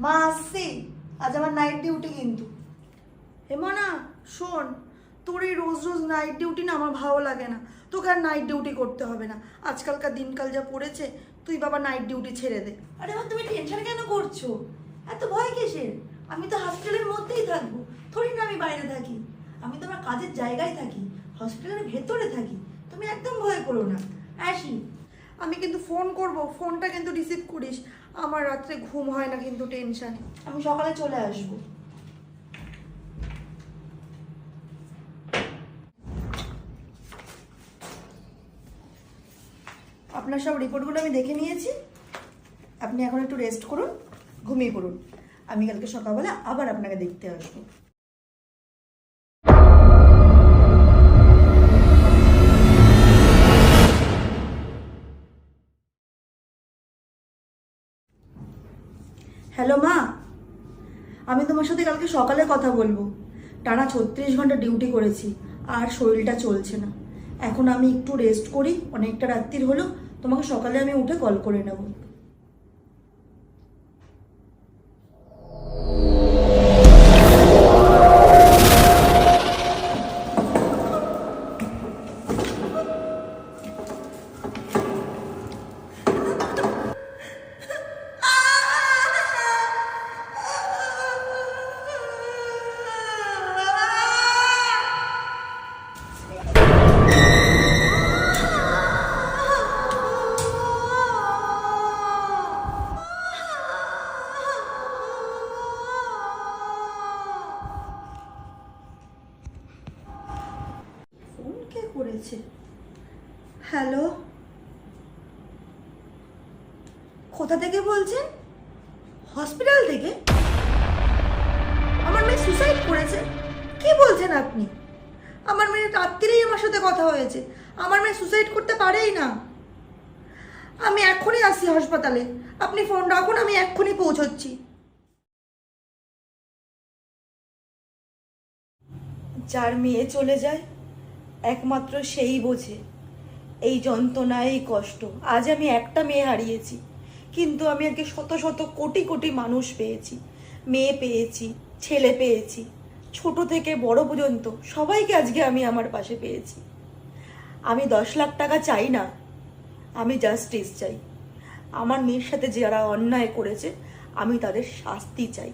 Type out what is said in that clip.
মা আজ আমার নাইট ডিউটি কিন্তু। হেমা না শোন, তোর এই রোজ রোজ নাইট ডিউটি না আমার ভালো লাগে না। তোকে আর নাইট ডিউটি করতে হবে না। আজকালকার দিনকাল যা পড়েছে, তুই বাবা নাইট ডিউটি ছেড়ে দে। আরে মা তুমি টেনশন কেন করছ? এত ভয় কিসের? আমি তো হসপিটালের মধ্যেই থাকব। থোড়ি না আমি বাইরে থাকি। আমি তো আমার কাজের জায়গায় থাকি। হসপিটালের ভেতরে থাকি। তুমি একদম ভয় করো না। আসি। আমি কিন্তু ফোন করব, ফোনটা কিন্তু রিসিভ করিস। আমার রাত্রে ঘুম হয় না কিন্তু টেনশানে। আমি সকালে চলে আসব। আপনার সব রিপোর্টগুলো আমি দেখে নিয়েছি। আপনি এখন একটু রেস্ট করুন, ঘুমিয়ে পড়ুন। আমি কালকে সকালবেলা আবার আপনাকে দেখতে আসব। হ্যালো মা, আমি তোমার সাথে কালকে সকালে কথা বলব। টানা ছত্রিশ ঘণ্টা ডিউটি করেছি, আর শরীরটা চলছে না। এখন আমি একটু রেস্ট করি, অনেকটা রাত্রির হলো, তোমাকে সকালে আমি উঠে কল করে নেব। করেছে। হ্যালো কোথা থেকে বলছেন হসপিটাল থেকে? আমার মেয়ে সুসাইড করেছে? কি বলছেন আপনি? আমার মেয়ে রাত্রিরেই আমার সাথে কথা হয়েছে। আমার মেয়ে সুসাইড করতে পারেই না। আমি এখনই আসছি হাসপাতালে। আপনি ফোন রাখুন, আমি এক্ষুনি পৌঁছচ্ছি। যার মেয়ে চলে যায় একমাত্র সেই বোঝে। এই যন্ত্রণা এই কষ্ট। আজ আমি একটা মেয়ে হারিয়েছি। কিন্তু আমি আজকে শত শত কোটি কোটি মানুষ পেয়েছি। মেয়ে পেয়েছি, ছেলে পেয়েছি। ছোট থেকে বড় পর্যন্ত সবাইকে আজকে আমি আমার পাশে পেয়েছি। আমি দশ লাখ টাকা চাই না। আমি জাস্টিস চাই। আমার মেয়ের সাথে যারা অন্যায় করেছে, আমি তাদের শাস্তি চাই।